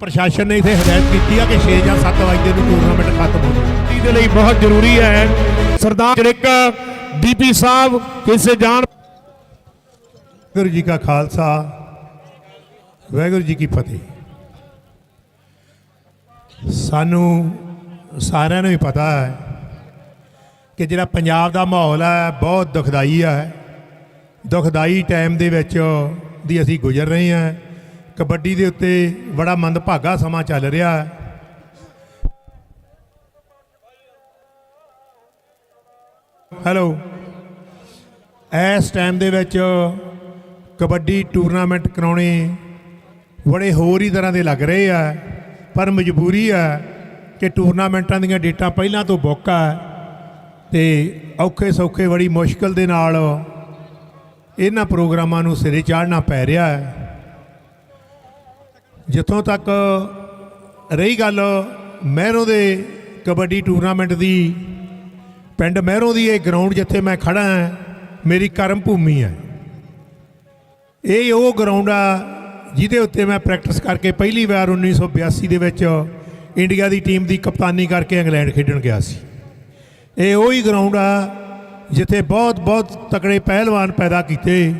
ਪ੍ਰਸ਼ਾਸਨ ਨੇ ਇਥੇ ਹਦਾਇਤ ਕੀਤੀ ਆ ਕਿ 6 ਜਾਂ 7 ਵਜੇ ਨੂੰ ਟੂਰਨਾਮੈਂਟ ਖਤਮ ਹੋ ਜਾਵੇ। ਇਹਦੇ ਲਈ ਬਹੁਤ ਜ਼ਰੂਰੀ ਹੈ। ਸਰਦਾਰ ਇੱਕ ਡੀਪੀ ਸਾਹਿਬ ਕਿਸੇ ਜਾਣ ਵਾਹਿਗੁਰੂ ਜੀ ਕਾ ਖਾਲਸਾ ਵਾਹਿਗੁਰੂ ਜੀ ਕੀ ਫਤਿਹ। ਸਾਨੂੰ ਸਾਰਿਆਂ ਨੂੰ ਹੀ ਪਤਾ ਹੈ ਕਿ ਜਿਹੜਾ ਪੰਜਾਬ ਦਾ ਮਾਹੌਲ ਹੈ ਬਹੁਤ ਦੁਖਦਾਈ ਹੈ। ਦੁਖਦਾਈ ਟਾਈਮ ਦੇ ਵਿੱਚ ਦੀ ਅਸੀਂ ਗੁਜ਼ਰ ਰਹੇ ਹਾਂ। ਕਬੱਡੀ ਦੇ ਉੱਤੇ ਬੜਾ ਮੰਦਭਾਗਾ ਸਮਾਂ ਚੱਲ ਰਿਹਾ ਹੈ। ਹੈਲੋ। ਇਸ ਟਾਈਮ ਦੇ ਵਿੱਚ ਕਬੱਡੀ ਟੂਰਨਾਮੈਂਟ ਕਰਾਉਣੇ ਬੜੇ ਹੋਰ ਹੀ ਤਰ੍ਹਾਂ ਦੇ ਲੱਗ ਰਹੇ ਆ, ਪਰ ਮਜਬੂਰੀ ਆ ਕਿ ਟੂਰਨਾਮੈਂਟਾਂ ਦੀਆਂ ਡੇਟਾਂ ਪਹਿਲਾਂ ਤੋਂ ਬੁੱਕ ਆ ਤੇ ਔਖੇ ਸੌਖੇ ਬੜੀ ਮੁਸ਼ਕਲ ਦੇ ਨਾਲ ਇਹਨਾਂ ਪ੍ਰੋਗਰਾਮਾਂ ਨੂੰ ਸਿਰੇ ਚਾੜਨਾ ਪੈ ਰਿਹਾ ਹੈ। ਜਿੱਥੋਂ ਤੱਕ ਰਹੀ ਗੱਲ ਮਹਿਰੋਂ ਦੇ ਕਬੱਡੀ ਟੂਰਨਾਮੈਂਟ ਦੀ, ਪਿੰਡ ਮਹਿਰੋਂ ਦੀ ਇਹ ਗਰਾਊਂਡ ਜਿੱਥੇ ਮੈਂ ਖੜਾ ਹਾਂ, ਮੇਰੀ ਕਰਮ ਭੂਮੀ ਹੈ। ਇਹ ਉਹ ਗਰਾਊਂਡ ਆ ਜਿਹਦੇ ਉੱਤੇ ਮੈਂ ਪ੍ਰੈਕਟਿਸ ਕਰਕੇ ਪਹਿਲੀ ਵਾਰ 1982 ਦੇ ਵਿੱਚ ਇੰਡੀਆ ਦੀ ਟੀਮ ਦੀ ਕਪਤਾਨੀ ਕਰਕੇ ਇੰਗਲੈਂਡ ਖੇਡਣ ਗਿਆ ਸੀ। ਇਹ ਉਹੀ ਗਰਾਊਂਡ ਆ ਜਿੱਥੇ ਬਹੁਤ ਬਹੁਤ ਤਕੜੇ ਪਹਿਲਵਾਨ ਪੈਦਾ ਕੀਤੇ।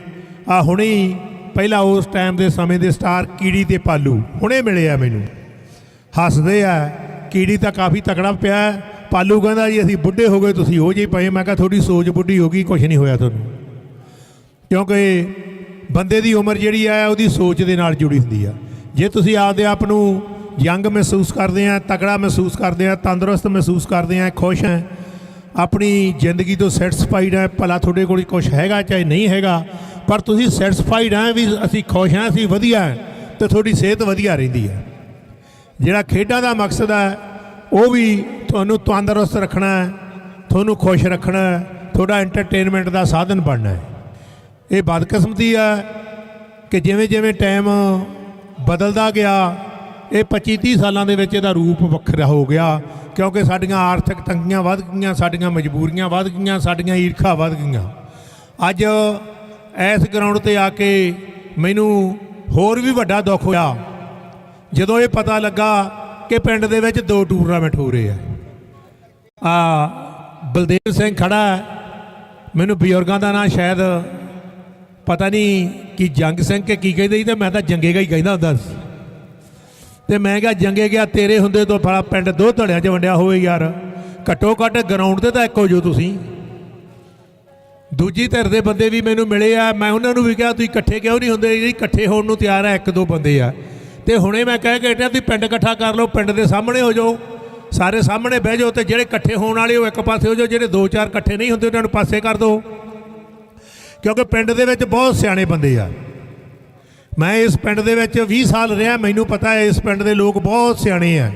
ਆ ਹੁਣੀ ਪਹਿਲਾਂ ਉਸ ਟਾਈਮ ਦੇ ਸਮੇਂ ਦੇ ਸਟਾਰ ਕੀੜੀ ਤੇ ਪਾਲੂ, ਹੁਣੇ ਮਿਲੇ ਆ ਮੈਨੂੰ। ਹੱਸਦੇ ਆ, ਕੀੜੀ ਤਾਂ ਕਾਫੀ ਤਕੜਾ ਪਿਆ ਪਾਲੂ ਕਹਿੰਦਾ ਜੀ, ਅਸੀਂ ਬੁੱਢੇ ਹੋ ਗਏ, ਤੁਸੀਂ ਹੋ ਜਿਹੇ ਪਏ। ਮੈਂ ਕਿਹਾ, ਤੁਹਾਡੀ ਸੋਚ ਬੁੱਢੀ ਹੋ ਗਈ ਕੁਝ ਨਹੀਂ ਹੋਇਆ ਤੁਹਾਨੂੰ। ਕਿਉਂਕਿ ਬੰਦੇ ਦੀ ਉਮਰ ਜਿਹੜੀ ਆ, ਉਹਦੀ ਸੋਚ ਦੇ ਨਾਲ ਜੁੜੀ ਹੁੰਦੀ ਆ। ਜੇ ਤੁਸੀਂ ਆਪਦੇ ਆਪ ਨੂੰ ਯੰਗ ਮਹਿਸੂਸ ਕਰਦੇ ਆ, ਤਕੜਾ ਮਹਿਸੂਸ ਕਰਦੇ ਆ, ਤੰਦਰੁਸਤ ਮਹਿਸੂਸ ਕਰਦੇ ਆ, ਖੁਸ਼ ਆ, ਆਪਣੀ ਜ਼ਿੰਦਗੀ ਤੋਂ ਸੈਟੀਸਫਾਈਡ ਆ, ਭਲਾ ਤੁਹਾਡੇ ਕੋਲ ਕੁਝ ਹੈਗਾ ਚਾਹੇ ਨਹੀਂ ਹੈਗਾ ਪਰ ਤੁਸੀਂ ਸੈਟੀਸਫਾਈਡ ਆ ਵੀ ਅਸੀਂ ਖੁਸ਼ ਆ, ਅਸੀਂ ਵਧੀਆ ਹਾਂ ਤੇ ਤੁਹਾਡੀ ਸਿਹਤ ਵਧੀਆ ਰਹਿੰਦੀ ਹੈ ਜਿਹੜਾ ਖੇਡਾਂ ਦਾ ਮਕਸਦ ਹੈ ਉਹ ਵੀ ਤੁਹਾਨੂੰ ਤੰਦਰੁਸਤ ਰੱਖਣਾ ਹੈ, ਤੁਹਾਨੂੰ ਖੁਸ਼ ਰੱਖਣਾ ਹੈ, ਤੁਹਾਡਾ ਐਂਟਰਟੇਨਮੈਂਟ ਦਾ ਸਾਧਨ ਬਣਨਾ ਹੈ। ਇਹ ਬਦਕਿਸਮਤੀ ਹੈ ਕਿ ਜਿਵੇਂ ਜਿਵੇਂ ਟਾਈਮ ਬਦਲਦਾ ਗਿਆ, ਇਹ 25 30 ਸਾਲਾਂ ਦੇ ਵਿੱਚ ਇਹਦਾ ਰੂਪ ਵੱਖਰਾ ਹੋ ਗਿਆ, ਕਿਉਂਕਿ ਸਾਡੀਆਂ ਆਰਥਿਕ ਤੰਗੀਆਂ ਵੱਧ ਗਈਆਂ, ਸਾਡੀਆਂ ਮਜਬੂਰੀਆਂ ਵੱਧ ਗਈਆਂ, ਸਾਡੀਆਂ ਈਰਖਾ ਵੱਧ ਗਈਆਂ। ਅੱਜ ਇਸ ਗਰਾਊਂਡ ਤੇ ਆ ਕੇ ਮੈਨੂੰ ਹੋਰ ਵੀ ਵੱਡਾ ਦੁੱਖ ਹੋਇਆ। ਜਦੋਂ ਇਹ ਪਤਾ ਲੱਗਾ ਕਿ ਪਿੰਡ ਦੇ ਵਿੱਚ ਦੋ ਟੂਰਨਾਮੈਂਟ ਹੋ ਰਹੇ ਆ। ਆ ਬਲਦੇਵ ਸਿੰਘ ਖੜਾ ਮੈਨੂੰ ਬਜ਼ੁਰਗਾਂ ਦਾ ਨਾਂ ਸ਼ਾਇਦ ਪਤਾ ਨਹੀਂ ਕਿ ਜੰਗ ਸਿੰਘ ਕੇ ਕੀ ਕਹਿੰਦੇ ਸੀ ਤੇ ਮੈਂ ਤਾਂ ਜੰਗੇਗਾ ਹੀ ਕਹਿੰਦਾ ਹੁੰਦਾ ਸੀ। ਤੇ ਮੈਂ ਕਿਹਾ, ਜੰਗੇ ਗਿਆ ਤੇਰੇ ਹੁੰਦੇ ਤੋਂ ਫਲਾ ਪਿੰਡ ਦੋ ਧੜਿਆਂ 'ਚ ਵੰਡਿਆ ਹੋਵੇ ਯਾਰ। ਘੱਟੋ ਘੱਟ ਗਰਾਊਂਡ ਤੇ ਤਾਂ ਇੱਕੋ ਜੋ ਤੁਸੀਂ। ਦੂਜੀ ਧਿਰ ਦੇ ਬੰਦੇ ਵੀ ਮੈਨੂੰ ਮਿਲੇ ਆ। ਮੈਂ ਉਹਨਾਂ ਨੂੰ ਵੀ ਕਿਹਾ, ਤੁਸੀਂ ਇਕੱਠੇ ਕਿਉਂ ਨਹੀਂ ਹੁੰਦੇ? ਜੀ ਇਕੱਠੇ ਹੋਣ ਨੂੰ ਤਿਆਰ ਆ ਇੱਕ ਦੋ ਬੰਦੇ ਆ। ਤੇ ਹੁਣੇ ਮੈਂ ਕਹਿ ਕੇ ਹਟਿਆ, ਤੁਸੀਂ ਪਿੰਡ ਇਕੱਠਾ ਕਰ ਲਓ, ਪਿੰਡ ਦੇ ਸਾਹਮਣੇ ਹੋ ਜਾਓ। ਸਾਰੇ ਸਾਹਮਣੇ ਬਹਿ ਜਾਓ ਤੇ ਜਿਹੜੇ ਇਕੱਠੇ ਹੋਣ ਵਾਲੇ ਉਹ ਇੱਕ ਪਾਸੇ ਹੋ ਜਾਓ, ਜਿਹੜੇ ਦੋ ਚਾਰ ਇਕੱਠੇ ਨਹੀਂ ਹੁੰਦੇ ਉਹਨਾਂ ਨੂੰ ਪਾਸੇ ਕਰ ਦਿਓ। ਕਿਉਂਕਿ ਪਿੰਡ ਦੇ ਵਿੱਚ ਬਹੁਤ ਸਿਆਣੇ ਬੰਦੇ ਆ। ਮੈਂ ਇਸ ਪਿੰਡ ਦੇ ਵਿੱਚ 20 ਸਾਲ ਰਿਹਾ, ਮੈਨੂੰ ਪਤਾ ਹੈ ਇਸ ਪਿੰਡ ਦੇ ਲੋਕ ਬਹੁਤ ਸਿਆਣੇ ਆ।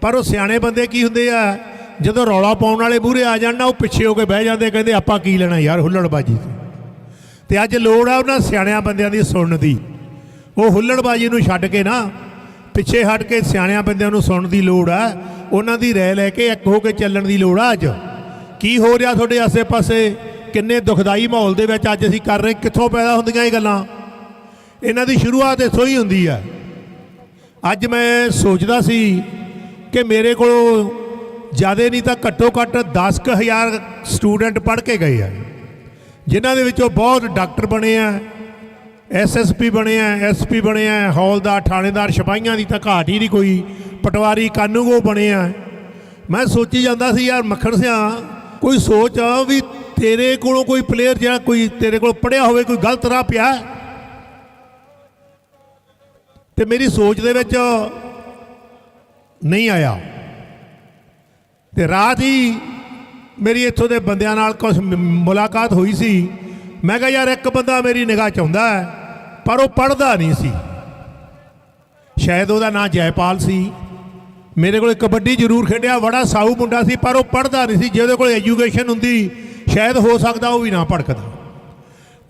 ਪਰ ਉਹ ਸਿਆਣੇ ਬੰਦੇ ਕੀ ਹੁੰਦੇ ਆ? ਜਦੋਂ ਰੌਲਾ ਪਾਉਣ ਵਾਲੇ ਮੂਹਰੇ ਆ ਜਾਣ ਨਾ, ਉਹ ਪਿੱਛੇ ਹੋ ਕੇ ਬਹਿ ਜਾਂਦੇ, ਕਹਿੰਦੇ, ਆਪਾਂ ਕੀ ਲੈਣਾ ਯਾਰ, ਹੁੱਲੜਬਾਜੀ ਤੋਂ। ਤੇ ਅੱਜ ਲੋੜ ਆ ਉਹਨਾਂ ਸਿਆਣਿਆਂ ਬੰਦਿਆਂ ਦੀ ਸੁਣਨ ਦੀ। ਉਹ ਹੁੱਲੜਬਾਜੀ ਨੂੰ ਛੱਡ ਕੇ ਨਾ, ਪਿੱਛੇ ਹਟ ਕੇ ਸਿਆਣਿਆਂ ਬੰਦਿਆਂ ਨੂੰ ਸੁਣਨ ਦੀ ਲੋੜ ਆ। ਉਹਨਾਂ ਦੀ ਰਹਿ ਲੈ ਕੇ ਇੱਕ ਹੋ ਕੇ ਚੱਲਣ ਦੀ ਲੋੜ ਆ ਅੱਜ। ਕੀ ਹੋ ਰਿਹਾ ਤੁਹਾਡੇ ਆਸੇ-ਪਾਸੇ? ਕਿੰਨੇ ਦੁਖਦਾਈ ਮਾਹੌਲ ਦੇ ਵਿੱਚ ਅੱਜ ਅਸੀਂ ਕਰ ਰਹੇ? ਕਿੱਥੋਂ ਪੈਦਾ ਹੁੰਦੀਆਂ ਇਹ ਗੱਲਾਂ? ਇਹਨਾਂ ਦੀ ਸ਼ੁਰੂਆਤ ਇੱਥੋਂ ਹੀ ਹੁੰਦੀ ਆ। ਅੱਜ ਮੈਂ ਸੋਚਦਾ ਸੀ ਕਿ ਮੇਰੇ ਕੋਲ ਜ਼ਿਆਦਾ ਨਹੀਂ ਤਾਂ ਘੱਟੋ ਘੱਟ 10000 ਸਟੂਡੈਂਟ ਪੜ੍ਹ ਕੇ ਗਏ ਆ। ਜਿਨ੍ਹਾਂ ਦੇ ਵਿੱਚੋਂ ਬਹੁਤ ਡਾਕਟਰ ਬਣੇ ਆ ਐਸਐਸਪੀ ਬਣੇ ਆ ਐਸਪੀ ਬਣੇ ਆ, ਹੌਲਦਾਰ, ਥਾਣੇਦਾਰ ਸਿਪਾਹੀਆਂ ਦੀ ਤਾਂ ਘਾਟ ਹੀ ਨਹੀਂ ਕੋਈ, ਪਟਵਾਰੀ ਕਾਨੂੰਗੋ ਬਣੇ ਆ। ਮੈਂ ਸੋਚੀ ਜਾਂਦਾ ਸੀ, ਯਾਰ ਮੱਖਣ ਸਿਆ, ਕੋਈ ਸੋਚ ਆ ਵੀ ਤੇਰੇ ਕੋਲੋਂ ਕੋਈ ਪਲੇਅਰ ਜਿਹੜਾ ਕੋਈ ਤੇਰੇ ਕੋਲ ਪੜਿਆ ਹੋਵੇ, ਕੋਈ ਗਲਤ ਰਾਹ ਪਿਆ? ਹੈ? ਤੇ ਮੇਰੀ ਸੋਚ ਦੇ ਵਿੱਚ ਨਹੀਂ ਆਇਆ। ਤੇ ਰਾਤ ਹੀ ਮੇਰੀ ਇੱਥੋਂ ਦੇ ਬੰਦਿਆਂ ਨਾਲ ਕੁਝ ਮੁਲਾਕਾਤ ਹੋਈ ਸੀ। ਮੈਂ ਕਿਹਾ, ਯਾਰ, ਇੱਕ ਬੰਦਾ ਮੇਰੀ ਨਿਗਾਹ ਚ ਆਉਂਦਾ ਹੈ, ਪਰ ਉਹ ਪੜਦਾ ਨਹੀਂ ਸੀ। ਸ਼ਾਇਦ ਉਹਦਾ ਨਾਂ ਜੈਪਾਲ ਸੀ। ਮੇਰੇ ਕੋਲ ਕਬੱਡੀ ਜ਼ਰੂਰ ਖੇਡਿਆ, ਬੜਾ ਸਾਊ ਮੁੰਡਾ ਸੀ, ਪਰ ਉਹ ਪੜਦਾ ਨਹੀਂ ਸੀ। ਜਿਹਦੇ ਕੋਲ ਐਜੂਕੇਸ਼ਨ ਹੁੰਦੀ, ਸ਼ਾਇਦ ਹੋ ਸਕਦਾ ਉਹ ਵੀ ਨਾ ਭੜਕਦਾ।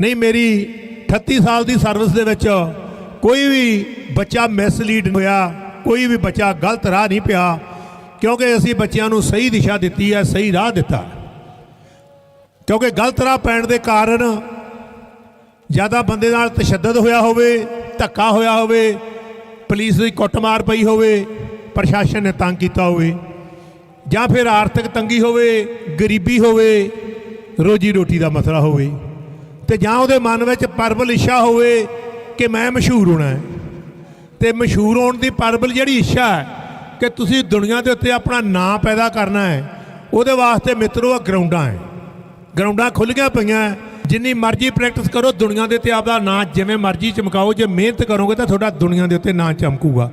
ਨਹੀਂ, ਮੇਰੀ 38 ਸਾਲ ਦੀ ਸਰਵਿਸ ਦੇ ਵਿੱਚ ਕੋਈ ਵੀ ਬੱਚਾ ਮਿਸਲੀਡ ਹੋਇਆ, ਕੋਈ ਵੀ ਬੱਚਾ ਗਲਤ ਰਾਹ ਨਹੀਂ ਪਿਆ ਕਿਉਂਕਿ ਅਸੀਂ ਬੱਚਿਆਂ ਨੂੰ ਸਹੀ ਦਿਸ਼ਾ ਦਿੱਤੀ ਹੈ, ਸਹੀ ਰਾਹ ਦਿੱਤਾ ਕਿਉਂਕਿ ਗਲਤ ਰਾਹ ਪੈਣ ਦੇ ਕਾਰਨ ਜ਼ਿਆਦਾ ਬੰਦੇ ਨਾਲ ਤਸ਼ੱਦਦ ਹੋਇਆ ਹੋਵੇ, ਧੱਕਾ ਹੋਇਆ ਹੋਵੇ, ਪੁਲਿਸ ਦੀ ਕੁੱਟਮਾਰ ਪਈ ਹੋਵੇ, ਪ੍ਰਸ਼ਾਸਨ ਨੇ ਤੰਗ ਕੀਤਾ ਹੋਵੇ, ਜਾਂ ਫਿਰ ਆਰਥਿਕ ਤੰਗੀ ਹੋਵੇ, ਗਰੀਬੀ ਹੋਵੇ, ਰੋਜੀ ਰੋਟੀ ਦਾ ਮਸਲਾ ਹੋਵੇ, ਤੇ ਜਾਂ ਉਹਦੇ ਮਨ ਵਿੱਚ ਪਰਬਲ ਇੱਛਾ ਹੋਵੇ ਕਿ ਮੈਂ ਮਸ਼ਹੂਰ ਹੋਣਾ ਹੈ। ਤੇ ਮਸ਼ਹੂਰ ਹੋਣ ਦੀ ਪਰਬਲ ਜਿਹੜੀ ਇੱਛਾ ਹੈ ਕਿ ਤੁਸੀਂ ਦੁਨੀਆ ਦੇ ਉੱਤੇ ਆਪਣਾ ਨਾਂ ਪੈਦਾ ਕਰਨਾ ਹੈ। ਉਹਦੇ ਵਾਸਤੇ ਮਿੱਤਰੋ ਆ ਗਰਾਊਂਡਾਂ ਹੈ। ਗਰਾਊਂਡਾਂ ਖੁੱਲੀਆਂ ਪਈਆਂ ਜਿੰਨੀ ਮਰਜ਼ੀ ਪ੍ਰੈਕਟਿਸ ਕਰੋ, ਦੁਨੀਆ ਦੇ ਉੱਤੇ ਆਪਦਾ ਨਾਂ ਜਿਵੇਂ ਮਰਜ਼ੀ ਚਮਕਾਓ। ਜੇ ਮਿਹਨਤ ਕਰੋਗੇ ਤਾਂ ਤੁਹਾਡਾ ਦੁਨੀਆ ਦੇ ਉੱਤੇ ਨਾਂ ਚਮਕੂਗਾ।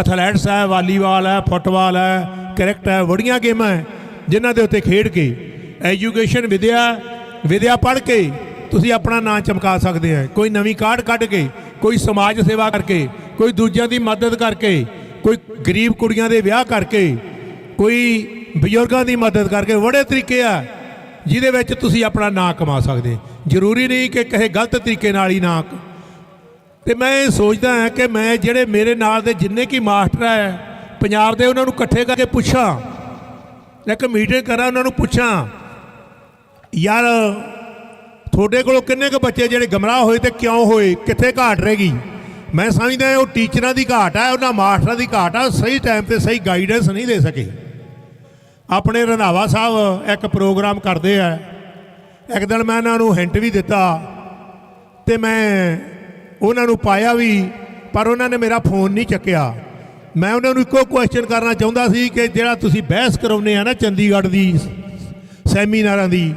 ਐਥਲੈਟਸ ਹੈ ਵਾਲੀਬਾਲ ਹੈ, ਫੁੱਟਬਾਲ ਹੈ ਕ੍ਰਿਕਟ ਹੈ, ਬੜੀਆਂ ਗੇਮਾਂ ਹੈ, ਜਿਨ੍ਹਾਂ ਦੇ ਉੱਤੇ ਖੇਡ ਕੇ ਐਜੂਕੇਸ਼ਨ ਵਿਦਿਆ ਵਿਦਿਆ ਪੜ੍ਹ ਕੇ ਤੁਸੀਂ ਆਪਣਾ ਨਾਂ ਚਮਕਾ ਸਕਦੇ ਆ ਕੋਈ ਨਵੀਂ ਕਾਢ ਕੱਢ ਕੇ, ਕੋਈ ਸਮਾਜ ਸੇਵਾ ਕਰਕੇ, ਕੋਈ ਦੂਜਿਆਂ ਦੀ ਮਦਦ ਕਰਕੇ ਕੋਈ ਗਰੀਬ ਕੁੜੀਆਂ ਦੇ ਵਿਆਹ ਕਰਕੇ, ਕੋਈ ਬਜ਼ੁਰਗਾਂ ਦੀ ਮਦਦ ਕਰਕੇ ਬੜੇ ਤਰੀਕੇ ਆ, ਜਿਹਦੇ ਵਿੱਚ ਤੁਸੀਂ ਆਪਣਾ ਨਾਂ ਕਮਾ ਸਕਦੇ। ਜ਼ਰੂਰੀ ਨਹੀਂ ਕਿ ਕਿਸੇ ਗਲਤ ਤਰੀਕੇ ਨਾਲ ਹੀ ਨਾਂ ਤੇ ਮੈਂ ਇਹ ਸੋਚਦਾ ਹਾਂ ਕਿ ਮੈਂ ਜਿਹੜੇ ਮੇਰੇ ਨਾਲ ਦੇ ਜਿੰਨੇ ਕੀ ਮਾਸਟਰ ਹੈ ਪੰਜਾਬ ਦੇ ਉਹਨਾਂ ਨੂੰ ਇਕੱਠੇ ਕਰਕੇ ਪੁੱਛਾਂ, ਇੱਕ ਮੀਟਿੰਗ ਕਰਾਂ, ਉਹਨਾਂ ਨੂੰ ਪੁੱਛਾਂ, ਯਾਰ ਤੁਹਾਡੇ ਕੋਲੋਂ ਕਿੰਨੇ ਕੁ ਬੱਚੇ ਜਿਹੜੇ ਗਮਰਾਹ ਹੋਏ ਤੇ ਕਿਉਂ ਹੋਏ, ਕਿੱਥੇ ਘਾਟ ਰਹੇਗੀ ਮੈਂ ਸਮਝਦਾ ਉਹ ਟੀਚਰਾਂ ਦੀ ਘਾਟ ਹੈ ਉਹਨਾਂ ਮਾਸਟਰਾਂ ਦੀ ਘਾਟ ਆ ਉਹ ਸਹੀ ਟਾਈਮ ਤੇ ਸਹੀ ਗਾਈਡੈਂਸ ਨਹੀਂ ਦੇ ਸਕੇ। ਆਪਣੇ ਰੰਧਾਵਾ ਸਾਹਿਬ ਇੱਕ ਪ੍ਰੋਗਰਾਮ ਕਰਦੇ ਆ। ਇੱਕ ਦਿਨ ਮੈਂ ਇਹਨਾਂ ਨੂੰ ਹਿੰਟ ਵੀ ਦਿੱਤਾ ਤੇ ਮੈਂ ਉਹਨਾਂ ਨੂੰ ਪਾਇਆ ਵੀ, ਪਰ ਉਹਨਾਂ ਨੇ ਮੇਰਾ ਫੋਨ ਨਹੀਂ ਚੱਕਿਆ। ਮੈਂ ਉਹਨਾਂ ਨੂੰ ਇੱਕੋ ਕੁਐਸਚਨ ਕਰਨਾ ਚਾਹੁੰਦਾ ਸੀ ਕਿ ਜਿਹੜਾ ਤੁਸੀਂ ਬਹਿਸ ਕਰਾਉਂਦੇ ਆ ਨਾ ਚੰਡੀਗੜ੍ਹ ਦੀ, ਸੈਮੀਨਾਰਾਂ ਦੀ,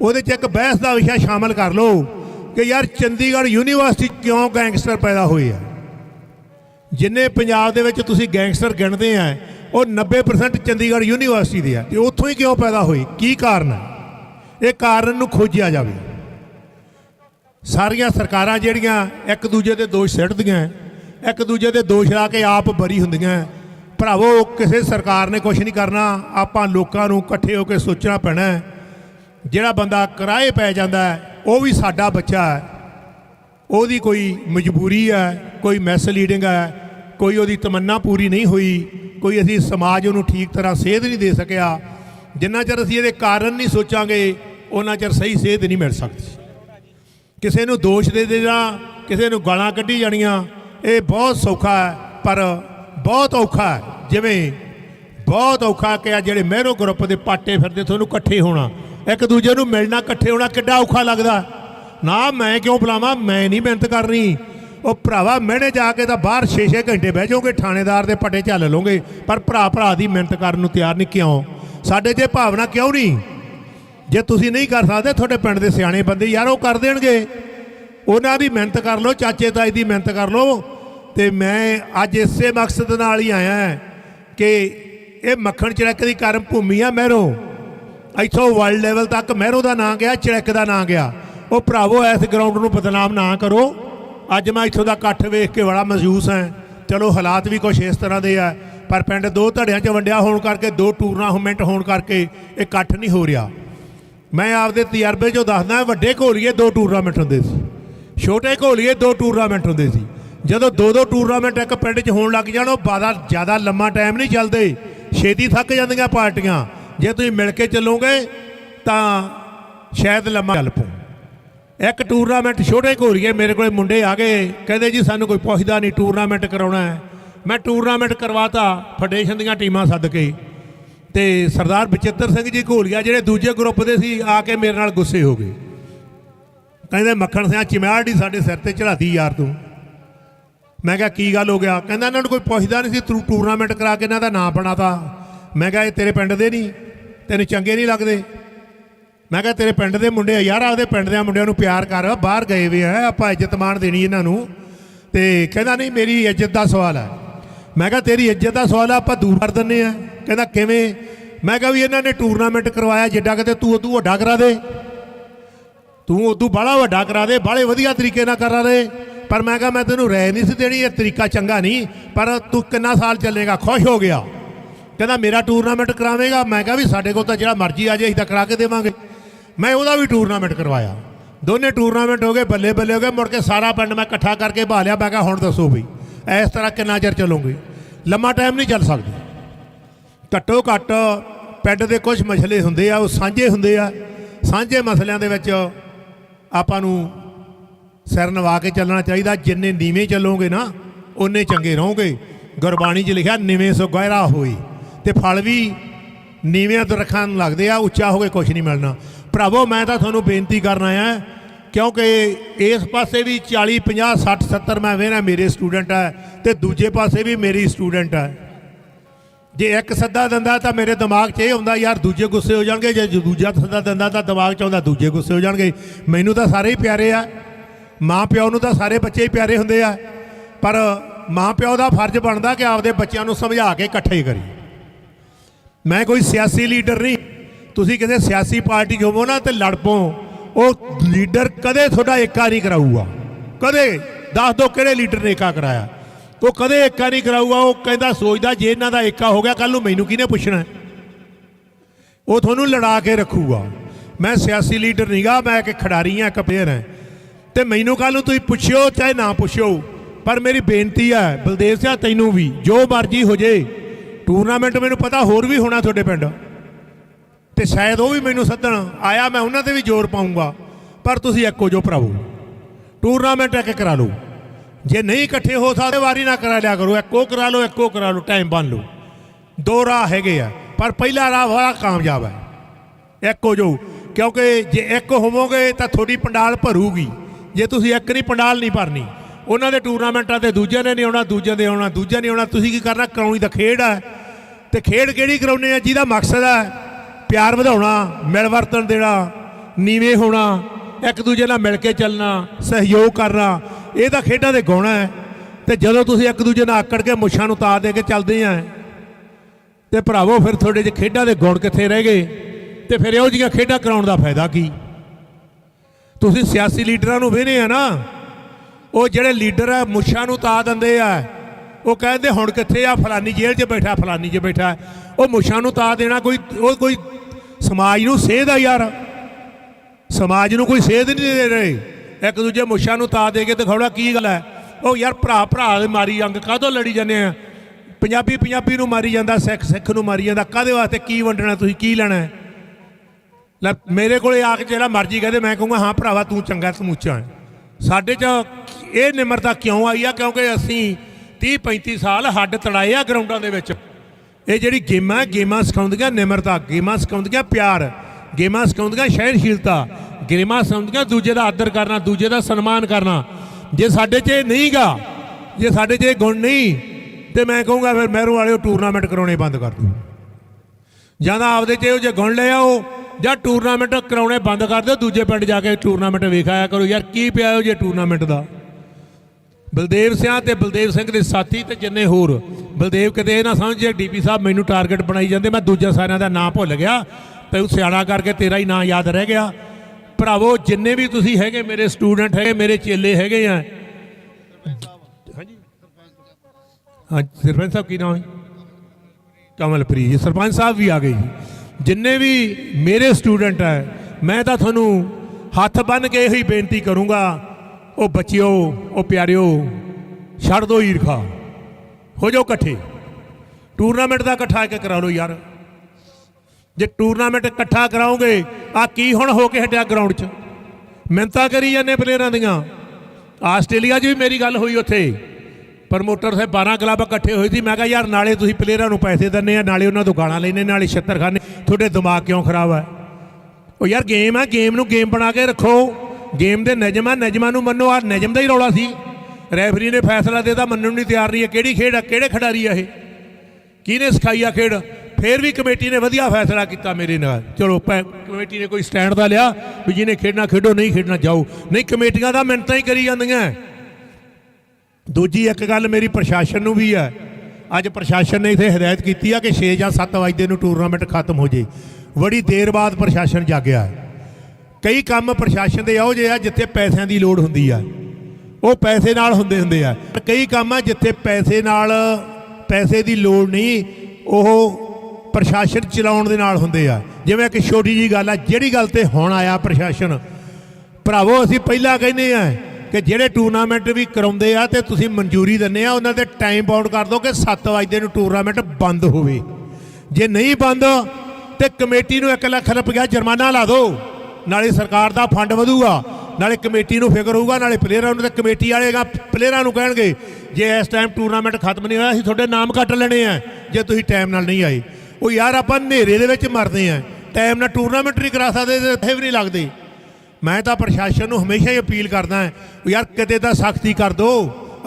ਉਹਦੇ 'ਚ ਇੱਕ ਬਹਿਸ ਦਾ ਵਿਸ਼ਾ ਸ਼ਾਮਲ ਕਰ ਲਓ। ਕਿ ਯਾਰ ਚੰਡੀਗੜ੍ਹ ਯੂਨੀਵਰਸਿਟੀ ਕਿਉਂ ਗੈਂਗਸਟਰ ਪੈਦਾ ਹੋਏ ਆ? ਜਿੰਨੇ ਪੰਜਾਬ ਦੇ ਵਿੱਚ ਤੁਸੀਂ ਗੈਂਗਸਟਰ ਗਿਣਦੇ ਆ ਉਹ 90% ਚੰਡੀਗੜ੍ਹ ਯੂਨੀਵਰਸਿਟੀ ਦੇ ਆ ਤੇ ਉੱਥੋਂ ਹੀ ਕਿਉਂ ਪੈਦਾ ਹੋਏ ਕੀ ਕਾਰਨ ਹੈ ਇਹ ਕਾਰਨ ਨੂੰ ਖੋਜਿਆ ਜਾਵੇ। ਸਾਰੀਆਂ ਸਰਕਾਰਾਂ ਜਿਹੜੀਆਂ ਇੱਕ ਦੂਜੇ ਦੇ ਦੋਸ਼ ਸਿੱਟਦੀਆਂ ਇੱਕ ਦੂਜੇ ਦੇ ਦੋਸ਼ ਲਾ ਕੇ ਆਪ ਬਰੀ ਹੁੰਦੀਆਂ। ਭਰਾਵੋ ਕਿਸੇ ਸਰਕਾਰ ਨੇ ਕੁਝ ਨਹੀਂ ਕਰਨਾ ਆਪਾਂ ਲੋਕਾਂ ਨੂੰ ਇਕੱਠੇ ਹੋ ਕੇ ਸੋਚਣਾ ਪੈਣਾ। ਜਿਹੜਾ ਬੰਦਾ ਕਿਰਾਏ ਪੈ ਜਾਂਦਾ ਹੈ, ਉਹ ਵੀ ਸਾਡਾ ਬੱਚਾ ਹੈ। ਉਹਦੀ ਕੋਈ ਮਜਬੂਰੀ ਹੈ, ਕੋਈ ਮੈਸਲੀਡਿੰਗ ਹੈ, ਕੋਈ ਉਹਦੀ ਤਮੰਨਾ ਪੂਰੀ ਨਹੀਂ ਹੋਈ, ਕੋਈ ਅਸੀਂ ਸਮਾਜ ਉਹਨੂੰ ਠੀਕ ਤਰ੍ਹਾਂ ਸੇਧ ਨਹੀਂ ਦੇ ਸਕਿਆ। ਜਿੰਨਾ ਚਿਰ ਅਸੀਂ ਇਹਦੇ ਕਾਰਨ ਨਹੀਂ ਸੋਚਾਂਗੇ, ਉਹਨਾਂ ਚਿਰ ਸਹੀ ਸੇਧ ਨਹੀਂ ਮਿਲ ਸਕਦੀ। ਕਿਸੇ ਨੂੰ ਦੋਸ਼ ਦੇ ਦੇਣਾ, ਕਿਸੇ ਨੂੰ ਗਾਲਾਂ ਕੱਢੀ ਜਾਣੀਆਂ, ਇਹ ਬਹੁਤ ਸੌਖਾ ਹੈ, ਪਰ ਬਹੁਤ ਔਖਾ ਹੈ। ਜਿਵੇਂ ਬਹੁਤ ਔਖਾ ਕਿ ਆ ਜਿਹੜੇ ਮਹਿਰੋ ਗਰੁੱਪ ਦੇ ਪਾਟੇ ਫਿਰਦੇ, ਤੁਹਾਨੂੰ ਇਕੱਠੇ ਹੋਣਾ। ਇੱਕ ਦੂਜੇ ਨੂੰ ਮਿਲਣਾ ਇਕੱਠੇ ਹੋਣਾ ਕਿੱਡਾ ਔਖਾ ਲੱਗਦਾ। ਨਾ ਮੈਂ ਕਿਉਂ ਬੁਲਾਵਾਂ? ਮੈਂ ਨਹੀਂ ਮਿਹਨਤ ਕਰਨੀ। ਉਹ ਭਰਾਵਾ, ਮਹਿਣੇ ਜਾ ਕੇ ਤਾਂ ਬਾਹਰ 6-6 ਘੰਟੇ ਬਹਿ ਜਾਓਗੇ, ਥਾਣੇਦਾਰ ਦੇ ਪੱਟੇ ਝੱਲ ਲਓਗੇ, ਪਰ ਭਰਾ ਭਰਾ ਦੀ ਮਿਹਨਤ ਕਰਨ ਨੂੰ ਤਿਆਰ ਨਹੀਂ ਕਿਉਂ? ਸਾਡੇ 'ਚ ਇਹ ਭਾਵਨਾ ਕਿਉਂ ਨਹੀਂ? ਜੇ ਤੁਸੀਂ ਨਹੀਂ ਕਰ ਸਕਦੇ, ਤੁਹਾਡੇ ਪਿੰਡ ਦੇ ਸਿਆਣੇ ਬੰਦੇ ਯਾਰ ਉਹ ਕਰ ਦੇਣਗੇ। ਉਹਨਾਂ ਦੀ ਮਿਹਨਤ ਕਰ ਲਓ, ਚਾਚੇ ਤਾਈ ਦੀ ਮਿਹਨਤ ਕਰ ਲਓ। ਤੇ ਮੈਂ ਅੱਜ ਇਸੇ ਮਕਸਦ ਨਾਲ ਹੀ ਆਇਆ ਕਿ ਇਹ ਮੱਖਣ ਚੜਕ ਦੀ ਕਰਮ ਭੂਮੀ ਆ, ਮਹਿਰੋ। ਇੱਥੋਂ ਵਰਲਡ ਲੈਵਲ ਤੱਕ ਮਹਿਰੋ ਦਾ ਨਾਂ ਗਿਆ, ਚੜਕ ਦਾ ਨਾਂ ਗਿਆ। ਉਹ ਭਰਾਵੋ, ਇਸ ਗਰਾਊਂਡ ਨੂੰ ਬਦਨਾਮ ਨਾ ਕਰੋ। ਅੱਜ ਮੈਂ ਇੱਥੋਂ ਦਾ ਇਕੱਠ ਵੇਖ ਕੇ ਬੜਾ ਮਹਿਸੂਸ ਹਾਂ। ਚਲੋ, ਹਾਲਾਤ ਵੀ ਕੁਛ ਇਸ ਤਰ੍ਹਾਂ ਦੇ ਆ, ਪਰ ਪਿੰਡ ਦੋ ਧੜਿਆਂ 'ਚ ਵੰਡਿਆ ਹੋਣ ਕਰਕੇ, ਦੋ ਟੂਰਨਾਮੈਂਟ ਹੋਣ ਕਰਕੇ ਇਕੱਠ ਨਹੀਂ ਹੋ ਰਿਹਾ। ਮੈਂ ਆਪਦੇ ਤਜਰਬੇ 'ਚੋਂ ਦੱਸਦਾ, ਵੱਡੇ ਘੋਲੀਏ ਦੋ ਟੂਰਨਾਮੈਂਟ ਹੁੰਦੇ ਸੀ। ਛੋਟੇ ਘੋਲੀਏ ਦੋ ਟੂਰਨਾਮੈਂਟ ਹੁੰਦੇ ਸੀ। ਜਦੋਂ ਦੋ ਦੋ ਟੂਰਨਾਮੈਂਟ ਇੱਕ ਪਿੰਡ 'ਚ ਹੋਣ ਲੱਗ ਜਾਣ, ਉਹ ਬਾਦਾ ਜ਼ਿਆਦਾ ਲੰਮਾ ਟਾਈਮ ਨਹੀਂ ਚੱਲਦੇ। ਛੇਤੀ ਥੱਕ ਜਾਂਦੀਆਂ ਪਾਰਟੀਆਂ। ਜੇ ਤੁਸੀਂ ਮਿਲ ਕੇ ਚੱਲੋਗੇ, ਤਾਂ ਸ਼ਾਇਦ ਲੰਮਾ ਚੱਲ ਪਊ। ਇੱਕ ਟੂਰਨਾਮੈਂਟ ਛੋਟੇ ਘੋਰੀਏ ਮੇਰੇ ਕੋਲੇ ਮੁੰਡੇ ਆ ਗਏ। ਕਹਿੰਦੇ ਜੀ ਸਾਨੂੰ ਕੋਈ ਪੁੱਛਦਾ ਨਹੀਂ ਟੂਰਨਾਮੈਂਟ ਕਰਾਉਣਾ ਹੈ। ਮੈਂ ਟੂਰਨਾਮੈਂਟ ਕਰਵਾਤਾ ਫੈਡਰੇਸ਼ਨ ਦੀਆਂ ਟੀਮਾਂ ਸੱਦ ਕੇ। ਤੇ ਸਰਦਾਰ ਬਚਿੱਤਰ ਸਿੰਘ ਜੀ ਘੋਲੀਆ ਜਿਹੜੇ ਦੂਜੇ ਗਰੁੱਪ ਦੇ ਸੀ, ਆ ਕੇ ਮੇਰੇ ਨਾਲ ਗੁੱਸੇ ਹੋ ਗਏ। ਕਹਿੰਦੇ ਮੱਖਣ ਸਿਆ ਚਿਮਿਆੜੀ ਸਾਡੇ ਸਿਰ ਤੇ ਚੜਾਤੀ ਯਾਰ ਤੂੰ। ਮੈਂ ਕਿਹਾ, ਕੀ ਗੱਲ ਹੋ ਗਿਆ? ਕਹਿੰਦਾ, ਇਹਨਾਂ ਨੂੰ ਕੋਈ ਪੁੱਛਦਾ ਨਹੀਂ ਸੀ, ਤੂੰ ਟੂਰਨਾਮੈਂਟ ਕਰਾ ਕੇ ਇਹਨਾਂ ਦਾ ਨਾਂ ਬਣਾਤਾ। ਮੈਂ ਕਿਹਾ, ਇਹ ਤੇਰੇ ਪਿੰਡ ਦੇ ਨਹੀਂ ਤੈਨੂੰ ਚੰਗੇ ਨਹੀਂ ਲੱਗਦੇ? ਮੈਂ ਕਿਹਾ ਤੇਰੇ ਪਿੰਡ ਦੇ ਮੁੰਡੇ ਯਾਰ ਆਪਦੇ ਪਿੰਡ ਦੇ ਮੁੰਡਿਆਂ ਨੂੰ ਪਿਆਰ ਕਰ, ਬਾਹਰ ਗਏ ਵੇ ਆ, ਆਪਾਂ ਇੱਜ਼ਤ ਮਾਣ ਦੇਣੀ ਇਹਨਾਂ ਨੂੰ। ਤੇ ਕਹਿੰਦਾ, ਨਹੀਂ, ਮੇਰੀ ਇੱਜ਼ਤ ਦਾ ਸਵਾਲ ਹੈ। ਮੈਂ ਕਿਹਾ, ਤੇਰੀ ਇੱਜ਼ਤ ਦਾ ਸਵਾਲ ਆ, ਆਪਾਂ ਦੂਰ ਕਰ ਦਿੰਨੇ ਆ। ਕਹਿੰਦਾ, ਕਿਵੇਂ? ਮੈਂ ਕਿਹਾ, ਵੀ ਇਹਨਾਂ ਨੇ ਟੂਰਨਾਮੈਂਟ ਕਰਵਾਇਆ, ਜਿੱਡਾ ਕਿਤੇ ਤੂੰ ਉਦੋਂ ਵੱਡਾ ਕਰਾ ਦੇ। ਤੂੰ ਉਦੋਂ ਬਾਹਲਾ ਵੱਡਾ ਕਰਾ ਦੇ, ਬਾਹਲੇ ਵਧੀਆ ਤਰੀਕੇ ਨਾਲ ਕਰਾ ਦੇ। ਪਰ ਮੈਂ ਕਿਹਾ, ਮੈਂ ਤੈਨੂੰ ਰਹਿ ਨਹੀਂ ਸੀ ਦੇਣੀ, ਇਹ ਤਰੀਕਾ ਚੰਗਾ ਨਹੀਂ, ਪਰ ਤੂੰ ਕਿੰਨਾ ਸਾਲ ਚੱਲੇਗਾ? ਖੁਸ਼ ਹੋ ਗਿਆ। ਕਹਿੰਦਾ, ਮੇਰਾ ਟੂਰਨਾਮੈਂਟ ਕਰਾਵੇਂਗਾ? ਮੈਂ ਕਿਹਾ ਵੀ ਸਾਡੇ ਕੋਲ ਤਾਂ ਜਿਹੜਾ ਮਰਜ਼ੀ ਆ ਜਾਏ, ਅਸੀਂ ਤਾਂ ਕਰਾ ਕੇ ਦੇਵਾਂਗੇ। ਮੈਂ ਉਹਦਾ ਵੀ ਟੂਰਨਾਮੈਂਟ ਕਰਵਾਇਆ। ਦੋਨੇ ਟੂਰਨਾਮੈਂਟ ਹੋ ਗਏ ਬੱਲੇ ਬੱਲੇ ਹੋ ਗਏ, ਮੁੜ ਕੇ ਸਾਰਾ ਪਿੰਡ ਮੈਂ ਇਕੱਠਾ ਕਰਕੇ ਬਹਾ ਲਿਆ ਮੈਂ ਕਿਹਾ, ਹੁਣ ਦੱਸੋ ਵੀ, ਇਸ ਤਰ੍ਹਾਂ ਕਿੰਨਾ ਚਿਰ ਚੱਲੋਗੇ? ਲੰਮਾ ਟਾਈਮ ਨਹੀਂ ਚੱਲ ਸਕਦੇ। ਘੱਟੋ ਘੱਟ ਪਿੰਡ ਦੇ ਕੁਝ ਮਸਲੇ ਹੁੰਦੇ ਆ, ਉਹ ਸਾਂਝੇ ਹੁੰਦੇ ਆ। ਸਾਂਝੇ ਮਸਲਿਆਂ ਦੇ ਵਿੱਚ ਆਪਾਂ ਨੂੰ ਸਿਰ ਨਵਾ ਕੇ ਚੱਲਣਾ ਚਾਹੀਦਾ। ਜਿੰਨੇ ਨੀਵੇਂ ਚੱਲੋਗੇ ਨਾ, ਓਨੇ ਚੰਗੇ ਰਹੋਗੇ। ਗੁਰਬਾਣੀ 'ਚ ਲਿਖਿਆ, ਨਿਵੇਂ ਸੋ ਗਹਿਰਾ ਹੋਈ ਤੇ ਫਲ ਵੀ ਨੀਵਿਆਂ ਤੋਂ ਨੂੰ ਲੱਗਦੇ ਆ, ਉੱਚਾ ਹੋ ਕੇ ਕੁਝ ਨਹੀਂ ਮਿਲਣਾ। ਭਰਾਵੋ, ਮੈਂ ਤਾਂ ਤੁਹਾਨੂੰ ਬੇਨਤੀ ਕਰਨ ਆਇਆ, ਕਿਉਂਕਿ ਇਸ ਪਾਸੇ ਵੀ 40 50 60 70 ਮੈਂ ਵੇਖਣਾ ਮੇਰੇ ਸਟੂਡੈਂਟ ਆ ਤੇ ਦੂਜੇ ਪਾਸੇ ਵੀ ਮੇਰੀ ਸਟੂਡੈਂਟ ਆ। ਜੇ ਇੱਕ ਸੱਦਾ ਦਿੰਦਾ ਤਾਂ ਮੇਰੇ ਦਿਮਾਗ 'ਚ ਇਹ ਹੁੰਦਾ, ਯਾਰ ਦੂਜੇ ਗੁੱਸੇ ਹੋ ਜਾਣਗੇ, ਜੇ ਦੂਜਾ ਸੱਦਾ ਦਿੰਦਾ ਤਾਂ ਦਿਮਾਗ 'ਚ ਆਉਂਦਾ, ਦੂਜੇ ਗੁੱਸੇ ਹੋ ਜਾਣਗੇ। ਮੈਨੂੰ ਤਾਂ ਸਾਰੇ ਹੀ ਪਿਆਰੇ ਆ ਮਾਂ ਪਿਓ ਨੂੰ ਤਾਂ ਸਾਰੇ ਬੱਚੇ ਹੀ ਪਿਆਰੇ ਹੁੰਦੇ ਆ, ਪਰ ਮਾਂ ਪਿਓ ਦਾ ਫਰਜ਼ ਬਣਦਾ ਕਿ ਆਪਦੇ ਬੱਚਿਆਂ ਨੂੰ ਸਮਝਾ ਕੇ ਇਕੱਠੇ ਹੀ ਕਰੀਏ। ਮੈਂ ਕੋਈ ਸਿਆਸੀ ਲੀਡਰ ਨਹੀਂ। ਤੁਸੀਂ ਕਿਸੇ ਸਿਆਸੀ ਪਾਰਟੀ 'ਚ ਹੋਵੋ ਨਾ ਤੇ ਲੜ ਪੋ ਉਹ ਲੀਡਰ ਕਦੇ ਤੁਹਾਡਾ ਏਕਾ ਨਹੀਂ ਕਰਾਊਗਾ। ਕਦੇ। ਦੱਸ ਦੋ ਕਿਹੜੇ ਲੀਡਰ ਨੇ ਏਕਾ ਕਰਾਇਆ। ਉਹ ਕਦੇ ਏਕਾ ਨਹੀਂ ਕਰਾਊਗਾ। ਉਹ ਕਹਿੰਦਾ ਸੋਚਦਾ ਜੇ ਇਹਨਾਂ ਦਾ ਏਕਾ ਹੋ ਗਿਆ ਕੱਲ ਨੂੰ ਮੈਨੂੰ ਕਿਹਨੇ ਪੁੱਛਣਾ? ਉਹ ਤੁਹਾਨੂੰ ਲੜਾ ਕੇ ਰੱਖੂਗਾ। ਮੈਂ ਸਿਆਸੀ ਲੀਡਰ ਨਹੀਂਗਾ, ਮੈਂ ਇੱਕ ਖਿਡਾਰੀ ਹਾਂ, ਇੱਕ ਪਲੇਅਰ ਹਾਂ। ਤੇ ਮੈਨੂੰ ਕੱਲ ਨੂੰ ਤੁਸੀਂ ਪੁੱਛਿਓ, ਚਾਹੇ ਨਾ ਪੁੱਛਿਓ, ਪਰ ਮੇਰੀ ਬੇਨਤੀ ਹੈ, ਬਲਦੇਵ ਸਿੰਘ ਤੈਨੂੰ ਵੀ, ਜੋ ਮਰਜ਼ੀ ਹੋ ਜੇ ਟੂਰਨਾਮੈਂਟ ਮੈਨੂੰ ਪਤਾ ਹੋਰ ਵੀ ਹੋਣਾ ਤੁਹਾਡੇ ਪਿੰਡ। ਤੇ ਸ਼ਾਇਦ ਉਹ ਵੀ ਮੈਨੂੰ ਸੱਦਣ। ਆਇਆ ਮੈਂ ਉਹਨਾਂ ਤੇ ਵੀ ਜ਼ੋਰ ਪਾਉਂਗਾ। ਪਰ ਤੁਸੀਂ ਇੱਕੋ ਜੋ ਭਰਾਵੋ। ਟੂਰਨਾਮੈਂਟ ਇੱਕ ਕਰਾ ਲਓ। ਜੇ ਨਹੀਂ ਇਕੱਠੇ ਹੋ ਸਕਦੇ, ਵਾਰੀ ਨਾ ਕਰਾ ਲਿਆ ਕਰੋ। ਇੱਕੋ ਕਰਾ ਲਓ, ਇੱਕੋ ਕਰਾ ਲਓ, ਟਾਈਮ ਬੰਨ ਲਓ। ਦੋ ਰਾਹ ਹੈਗੇ ਆ। ਪਰ ਪਹਿਲਾ ਰਾਹ ਬੜਾ ਕਾਮਯਾਬ ਹੈ। ਇੱਕੋ ਜੋ। ਕਿਉਂਕਿ ਜੇ ਇੱਕ ਹੋਵੋਗੇ ਤਾਂ ਤੁਹਾਡੀ ਪੰਡਾਲ ਭਰੂਗੀ। ਜੇ ਤੁਸੀਂ ਇੱਕ ਨਹੀਂ, ਪੰਡਾਲ ਨਹੀਂ ਭਰਨੀ। ਉਹਨਾਂ ਦੇ ਟੂਰਨਾਮੈਂਟਾਂ ਤੇ ਦੂਜਿਆਂ ਨੇ ਨਹੀਂ ਆਉਣਾ, ਦੂਜਿਆਂ ਦੇ ਆਉਣਾ, ਦੂਜਿਆਂ ਨੇ ਆਉਣਾ। ਤੁਸੀਂ ਕੀ ਕਰਨਾ? ਕਰਾਉਣੀ ਤਾਂ ਖੇਡ ਹੈ ਤੇ ਖੇਡ ਕਿਹੜੀ ਕਰਾਉਣੀ ਆ? ਜਿਹਦਾ ਮਕਸਦ ਹੈ ਪਿਆਰ ਵਧਾਉਣਾ, ਮਿਲ ਵਰਤਣ ਦੇਣਾ, ਨੀਵੇਂ ਹੋਣਾ, ਇੱਕ ਦੂਜੇ ਨਾਲ ਮਿਲ ਕੇ ਚੱਲਣਾ, ਸਹਿਯੋਗ ਕਰਨਾ। ਇਹ ਤਾਂ ਖੇਡਾਂ ਦੇ ਗੁਣ ਹੈ ਤੇ ਜਦੋਂ ਤੁਸੀਂ ਇੱਕ ਦੂਜੇ ਨਾਲ ਆਕੜ ਕੇ ਮੁੱਛਾਂ ਨੂੰ ਤਾਰ ਦੇ ਕੇ ਚੱਲਦੇ ਆ, ਤੇ ਭਰਾਵੋ, ਫਿਰ ਤੁਹਾਡੇ ਜੇ ਖੇਡਾਂ ਦੇ ਗੁਣ ਕਿੱਥੇ ਰਹਿ ਗਏ? ਤੇ ਫਿਰ ਇਹੋ ਜਿਹੀਆਂ ਖੇਡਾਂ ਕਰਾਉਣ ਦਾ ਫਾਇਦਾ ਕੀ? ਤੁਸੀਂ ਸਿਆਸੀ ਲੀਡਰਾਂ ਨੂੰ ਵੇਹਨੇ ਆ ਨਾ। ਉਹ ਜਿਹੜੇ ਲੀਡਰ ਆ, ਮੁੱਛਾਂ ਨੂੰ ਤਾ ਦਿੰਦੇ ਆ। ਉਹ ਕਹਿੰਦੇ ਹੁਣ ਕਿੱਥੇ ਆ, ਫਲਾਨੀ ਜੇਲ੍ਹ 'ਚ ਬੈਠਾ, ਫਲਾਨੀ 'ਚ ਬੈਠਾ। ਉਹ ਮੁੱਛਾਂ ਨੂੰ ਤਾ ਦੇਣਾ ਕੋਈ, ਉਹ ਕੋਈ ਸਮਾਜ ਨੂੰ ਸੇਧ ਆ ਯਾਰ। ਸਮਾਜ ਨੂੰ ਕੋਈ ਸੇਧ ਨਹੀਂ ਦੇ ਰਹੇ। ਇੱਕ ਦੂਜੇ ਮੁੱਛਾਂ ਨੂੰ ਤਾ ਦੇ ਕੇ ਦਿਖਾਉਣਾ ਕੀ ਗੱਲ ਹੈ? ਉਹ ਯਾਰ ਭਰਾ ਭਰਾ ਦੇ ਮਾਰੀ ਜੰਗ ਕਾਹਤੋਂ ਲੜੀ ਜਾਂਦੇ ਆ? ਪੰਜਾਬੀ ਪੰਜਾਬੀ ਨੂੰ ਮਾਰੀ ਜਾਂਦਾ, ਸਿੱਖ ਸਿੱਖ ਨੂੰ ਮਾਰੀ ਜਾਂਦਾ। ਕਾਦੇ ਵਾਸਤੇ ਕੀ ਵੰਡਣਾ ਤੁਸੀਂ, ਕੀ ਲੈਣਾ ਹੈ? ਲੈ, ਮੇਰੇ ਕੋਲੇ ਆ ਕੇ ਜਿਹੜਾ ਮਰਜ਼ੀ ਕਹਦੇ, ਮੈਂ ਕਹੂੰਗਾ, ਹਾਂ ਭਰਾਵਾ, ਤੂੰ ਚੰਗਾ ਸਮੂਚਾ ਹੈ। ਸਾਡੇ 'ਚ ਇਹ ਨਿਮਰਤਾ ਕਿਉਂ ਆਈ ਆ? ਕਿਉਂਕਿ ਅਸੀਂ 30 35 ਸਾਲ ਹੱਡ ਤੜਾਏ ਆ ਗਰਾਊਂਡਾਂ ਦੇ ਵਿੱਚ। ਇਹ ਜਿਹੜੀ ਗੇਮਾਂ ਗੇਮਾਂ ਸਿਖਾਉਂਦੀਆਂ ਨਿਮਰਤਾ, ਗੇਮਾਂ ਸਿਖਾਉਂਦੀਆਂ ਪਿਆਰ, ਗੇਮਾਂ ਸਿਖਾਉਂਦੀਆਂ ਸਹਿਣਸ਼ੀਲਤਾ, ਗੇਮਾਂ ਸਿਖਾਉਂਦੀਆਂ ਦੂਜੇ ਦਾ ਆਦਰ ਕਰਨਾ, ਦੂਜੇ ਦਾ ਸਨਮਾਨ ਕਰਨਾ। ਜੇ ਸਾਡੇ 'ਚ ਇਹ ਨਹੀਂਗਾ ਜੇ ਸਾਡੇ 'ਚ ਇਹ ਗੁਣ ਨਹੀਂ, ਤੇ ਮੈਂ ਕਹੂੰਗਾ ਫਿਰ ਮਹਿਰੋਂ ਵਾਲਿਓ ਟੂਰਨਾਮੈਂਟ ਕਰਾਉਣੇ ਬੰਦ ਕਰ ਦਿਓ। ਜਾਂ ਤਾਂ ਆਪਦੇ 'ਚ ਇਹੋ ਜਿਹੇ ਗੁਣ ਲੈ ਆਓ ਜਾਂ ਟੂਰਨਾਮੈਂਟ ਕਰਾਉਣੇ ਬੰਦ ਕਰ ਦਿਓ, ਦੂਜੇ ਪਿੰਡ ਜਾ ਕੇ ਟੂਰਨਾਮੈਂਟ ਵੇਖ ਕਰੋ। ਯਾਰ ਕੀ ਪਿਆ ਹੋ ਜੇ ਟੂਰਨਾਮੈਂਟ ਦਾ? ਬਲਦੇਵ ਸਿੰਘ ਤੇ ਬਲਦੇਵ ਸਿੰਘ ਦੇ ਸਾਥੀ ਤੇ ਜਿੰਨੇ ਹੋਰ। ਬਲਦੇਵ ਕਿਤੇ ਇਹ ਨਾ ਸਮਝੇ, ਡੀਪੀ ਸਾਹਿਬ ਮੈਨੂੰ ਟਾਰਗੇਟ ਬਣਾਈ ਜਾਂਦੇ, ਮੈਂ ਦੂਜਾ ਸਾਰਿਆਂ ਦਾ ਨਾਂ ਭੁੱਲ ਗਿਆ ਤੇ ਉਹ ਸਿਆਣਾ ਕਰਕੇ ਤੇਰਾ ਹੀ ਨਾਂ ਯਾਦ ਰਹਿ ਗਿਆ। ਭਰਾਵੋ, ਜਿੰਨੇ ਵੀ ਤੁਸੀਂ ਹੈਗੇ, ਮੇਰੇ ਸਟੂਡੈਂਟ ਹੈਗੇ, ਮੇਰੇ ਚੇਲੇ ਹੈਗੇ ਆ। ਹਾਂਜੀ ਹਾਂ ਸਰਪੰਚ ਸਾਹਿਬ ਕੀ ਨਾਮ ਹੈ? ਕਮਲਪ੍ਰੀਤ। ਜੀ ਸਰਪੰਚ ਸਾਹਿਬ ਵੀ ਆ ਗਏ ਜੀ। ਜਿੰਨੇ ਵੀ ਮੇਰੇ ਸਟੂਡੈਂਟ ਹੈ, ਮੈਂ ਤਾਂ ਤੁਹਾਨੂੰ ਹੱਥ ਬੰਨ ਕੇ ਇਹੀ ਬੇਨਤੀ ਕਰੂੰਗਾ, ਉਹ ਬੱਚਿਓ, ਉਹ ਪਿਆਰਿਓ, ਛੱਡ ਦਿਓ ਈਰਖਾ। ਹੋ ਜਾਓ ਇਕੱਠੇ। ਟੂਰਨਾਮੈਂਟ ਦਾ ਇਕੱਠਾ ਕੇ ਕਰਾ ਲਓ ਯਾਰ। ਜੇ ਟੂਰਨਾਮੈਂਟ ਇਕੱਠਾ ਕਰਾਓਗੇ, ਆ ਕੀ ਹੁਣ ਹੋ ਕੇ ਹਟਿਆ ਗਰਾਊਂਡ 'ਚ? ਮਿਹਨਤਾਂ ਕਰੀ ਜਾਂਦੇ ਪਲੇਅਰਾਂ ਦੀਆਂ। ਆਸਟ੍ਰੇਲੀਆ 'ਚ ਵੀ ਮੇਰੀ ਗੱਲ ਹੋਈ ਉੱਥੇ। ਪ੍ਰਮੋਟਰ ਸੇ 12 ਕਲੱਬ ਇਕੱਠੇ ਹੋਏ ਸੀ। ਮੈਂ ਕਿਹਾ, ਯਾਰ, ਨਾਲੇ ਤੁਸੀਂ ਪਲੇਅਰਾਂ ਨੂੰ ਪੈਸੇ ਦਿੰਦੇ ਆ, ਨਾਲੇ ਉਹਨਾਂ ਤੋਂ ਗਾਲਾਂ ਲੈਂਦੇ ਨਾਲੇ ਛੱਤਰ ਖਾਣੇ ਤੁਹਾਡੇ ਦਿਮਾਗ ਕਿਉਂ ਖਰਾਬ ਹੈ ਉਹ, ਯਾਰ ਗੇਮ ਆ ਗੇਮ ਨੂੰ ਗੇਮ ਬਣਾ ਕੇ ਰੱਖੋ। ਗੇਮ ਦੇ ਨਿਯਮ ਆ ਨਿਯਮਾਂ ਨੂੰ ਮੰਨੋ। ਆ ਨਿਯਮ ਦਾ ਹੀ ਰੌਲਾ ਸੀ। ਰੈਫਰੀ ਨੇ ਫੈਸਲਾ ਦੇਤਾ, ਮੰਨਣ ਨੂੰ ਨਹੀਂ ਤਿਆਰ ਨਹੀਂ ਹੈ। ਕਿਹੜੀ ਖੇਡ ਆ, ਕਿਹੜੇ ਖਿਡਾਰੀ ਆ ਇਹ? ਕਿਹਨੇ ਸਿਖਾਈ ਆ ਖੇਡ? ਫੇਰ ਵੀ ਕਮੇਟੀ ਨੇ ਵਧੀਆ ਫੈਸਲਾ ਕੀਤਾ ਮੇਰੇ ਨਾਲ। ਚਲੋ, ਪੈ- ਕਮੇਟੀ ਨੇ ਕੋਈ ਸਟੈਂਡ ਦਾ ਲਿਆ ਵੀ ਜਿਹਨੇ ਖੇਡਣਾ ਖੇਡੋ, ਨਹੀਂ ਖੇਡਣਾ ਜਾਓ। ਨਹੀਂ, ਕਮੇਟੀਆਂ ਦਾ ਮਿੰਟਾਂ ਹੀ ਕਰੀ ਜਾਂਦੀਆਂ। ਦੂਜੀ ਇੱਕ ਗੱਲ ਮੇਰੀ ਪ੍ਰਸ਼ਾਸਨ ਨੂੰ ਵੀ ਹੈ। ਅੱਜ ਪ੍ਰਸ਼ਾਸਨ ਨੇ ਇਥੇ ਹਦਾਇਤ ਕੀਤੀ ਆ ਕਿ 6 ਜਾਂ 7 ਵਜੇ ਨੂੰ ਟੂਰਨਾਮੈਂਟ ਖਤਮ ਹੋ ਜੇ। ਬੜੀ ਦੇਰ ਬਾਅਦ ਪ੍ਰਸ਼ਾਸਨ ਜਾਗਿਆ ਕਈ ਕੰਮ ਪ੍ਰਸ਼ਾਸਨ ਦੇ ਇਹੋ ਜਿਹੇ ਆ ਜਿੱਥੇ ਪੈਸਿਆਂ ਦੀ ਲੋੜ ਹੁੰਦੀ ਆ। ਉਹ ਪੈਸੇ ਨਾਲ ਹੁੰਦੇ ਹੁੰਦੇ ਆ। ਪਰ ਕਈ ਕੰਮ ਆ ਜਿੱਥੇ ਪੈਸੇ ਨਾਲ, ਪੈਸੇ ਦੀ ਲੋੜ ਨਹੀਂ, ਉਹ ਪ੍ਰਸ਼ਾਸਨ ਚਲਾਉਣ ਦੇ ਨਾਲ ਹੁੰਦੇ ਆ। ਜਿਵੇਂ ਕਿ ਛੋਟੀ ਜੀ ਗੱਲ ਆ, ਜਿਹੜੀ ਗੱਲ ਤੇ ਹੁਣ ਆਇਆ ਪ੍ਰਸ਼ਾਸਨ। ਭਰਾਵੋ, ਅਸੀਂ ਪਹਿਲਾਂ ਕਹਿੰਦੇ ਆ ਕਿ ਜਿਹੜੇ ਟੂਰਨਾਮੈਂਟ ਵੀ ਕਰਾਉਂਦੇ ਆ ਤੇ ਤੁਸੀਂ ਮਨਜ਼ੂਰੀ ਦਿੰਦੇ ਆ, ਉਹਨਾਂ ਤੇ ਟਾਈਮ ਬਾਉਂਡ ਕਰ ਦਿਓ ਕਿ 7 ਵਜੇ ਨੂੰ ਟੂਰਨਾਮੈਂਟ ਬੰਦ ਹੋਵੇ। ਜੇ ਨਹੀਂ ਬੰਦ, ਤੇ ਕਮੇਟੀ ਨੂੰ 1 ਲੱਖ ਰੁਪਇਆ ਜੁਰਮਾਨਾ ਲਾ ਦਿਓ ਨਾਲੇ ਸਰਕਾਰ ਦਾ ਫੰਡ ਵਧੂਗਾ, ਨਾਲੇ ਕਮੇਟੀ ਨੂੰ ਫਿਕਰ ਹੋਊਗਾ, ਨਾਲੇ ਪਲੇਅਰਾਂ ਨੂੰ ਤੇ ਕਮੇਟੀ ਵਾਲੇਗਾ ਪਲੇਅਰਾਂ ਨੂੰ ਕਹਿਣਗੇ, ਜੇ ਇਸ ਟਾਈਮ ਟੂਰਨਾਮੈਂਟ ਖਤਮ ਨਹੀਂ ਹੋਇਆ, ਅਸੀਂ ਤੁਹਾਡੇ ਨਾਮ ਕੱਟ ਲੈਣੇ ਆ, ਜੇ ਤੁਸੀਂ ਟਾਈਮ ਨਾਲ ਨਹੀਂ ਆਏ। ਉਹ ਯਾਰ, ਆਪਾਂ ਹਨੇਰੇ ਦੇ ਵਿੱਚ ਮਰਦੇ ਆ। ਟਾਈਮ ਨਾਲ ਟੂਰਨਾਮੈਂਟ ਨਹੀਂ ਕਰਾ ਸਕਦੇ, ਤੇ ਇੱਥੇ ਵੀ ਨਹੀਂ ਲੱਗਦੇ। ਮੈਂ ਤਾਂ ਪ੍ਰਸ਼ਾਸਨ ਨੂੰ ਹਮੇਸ਼ਾ ਹੀ ਅਪੀਲ ਕਰਦਾ ਹਾਂ ਯਾਰ ਕਿਤੇ ਤਾਂ ਸਖਤੀ ਕਰ ਦੋ।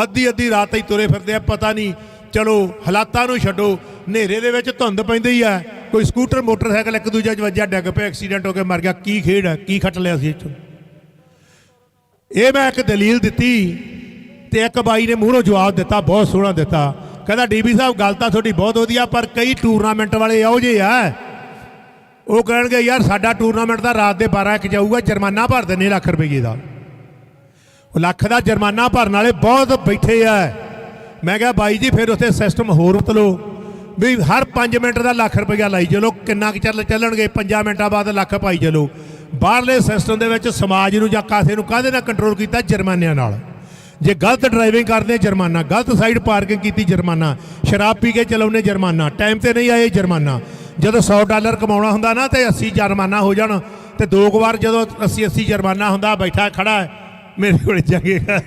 ਅੱਧੀ ਅੱਧੀ ਰਾਤ ਹੀ ਤੁਰੇ ਫਿਰਦੇ ਆ, ਪਤਾ ਨਹੀਂ। ਚਲੋ, ਹਾਲਾਤਾਂ ਨੂੰ ਛੱਡੋ। ਹਨੇਰੇ ਦੇ ਵਿੱਚ ਧੁੰਦ ਪੈਂਦੀ ਹੀ ਆ। ਕੋਈ ਸਕੂਟਰ, ਮੋਟਰਸਾਈਕਲ ਇੱਕ ਦੂਜੇ 'ਚ ਵੱਜਿਆ, ਡਿੱਗ ਪਿਆ, ਐਕਸੀਡੈਂਟ ਹੋ ਕੇ ਮਰ ਗਿਆ। ਕੀ ਖੇਡ ਹੈ ਕੀ ਖੱਟ ਲਿਆ ਸੀ ਇੱਥੋਂ? ਇਹ ਮੈਂ ਇੱਕ ਦਲੀਲ ਦਿੱਤੀ ਤੇ ਇੱਕ ਬਾਈ ਨੇ ਮੂਹਰੋਂ ਜਵਾਬ ਦਿੱਤਾ, ਬਹੁਤ ਸੋਹਣਾ ਦਿੱਤਾ। ਕਹਿੰਦਾ ਡੀਬੀ ਸਾਹਿਬ, ਗੱਲ ਤਾਂ ਤੁਹਾਡੀ ਬਹੁਤ ਵਧੀਆ, ਪਰ ਕਈ ਟੂਰਨਾਮੈਂਟ ਵਾਲੇ ਇਹੋ ਜਿਹੇ ਆ। ਉਹ ਕਹਿਣਗੇ, ਯਾਰ ਸਾਡਾ ਟੂਰਨਾਮੈਂਟ ਦਾ ਰਾਤ ਦੇ 12 ਇੱਕ ਜਾਊਗਾ, ਜੁਰਮਾਨਾ ਭਰ ਦਿੰਨੇ ਲੱਖ ਰੁਪਏ ਦਾ। ਉਹ ਲੱਖ ਦਾ ਜੁਰਮਾਨਾ ਭਰਨ ਵਾਲੇ ਬਹੁਤ ਬੈਠੇ ਆ। ਮੈਂ ਕਿਹਾ, ਬਾਈ ਜੀ, ਫਿਰ ਉੱਥੇ ਸਿਸਟਮ ਹੋਰ ਬਦਲੋ ਵੀ ਹਰ 5 ਮਿੰਟ ਦਾ ਲੱਖ ਰੁਪਇਆ ਲਾਈ ਚਲੋ, ਕਿੰਨਾ ਕੁ ਚੱਲ ਚੱਲਣਗੇ? 5 ਮਿੰਟਾਂ ਬਾਅਦ ਲੱਖ ਪਾਈ ਚਲੋ। ਬਾਹਰਲੇ ਸਿਸਟਮ ਦੇ ਵਿੱਚ ਸਮਾਜ ਨੂੰ ਜਾਂ ਕਾਸੇ ਨੂੰ ਕਾਹਦੇ ਨਾਲ ਕੰਟਰੋਲ ਕੀਤਾ? ਜੁਰਮਾਨਿਆਂ ਨਾਲ। ਜੇ ਗਲਤ ਡਰਾਈਵਿੰਗ ਕਰਦੇ, ਜੁਰਮਾਨਾ। ਗਲਤ ਸਾਈਡ ਪਾਰਕਿੰਗ ਕੀਤੀ, ਜੁਰਮਾਨਾ। ਸ਼ਰਾਬ ਪੀ ਕੇ ਚਲਾਉਨੇ ਜੁਰਮਾਨਾ। ਟਾਈਮ ਤੇ ਨਹੀਂ ਆਏ, ਜੁਰਮਾਨਾ। ਜਦੋਂ 100 ਡਾਲਰ ਕਮਾਉਣਾ ਹੁੰਦਾ ਨਾ ਤੇ 80 ਜੁਰਮਾਨਾ ਹੋ ਜਾਣ ਤੇ ਦੋ ਕੁ ਵਾਰ ਜਦੋਂ 80 80 ਜੁਰਮਾਨਾ ਹੁੰਦਾ, ਬੈਠਾ ਖੜਾ ਮੇਰੇ ਕੋਲ ਜਾਗੇਗਾ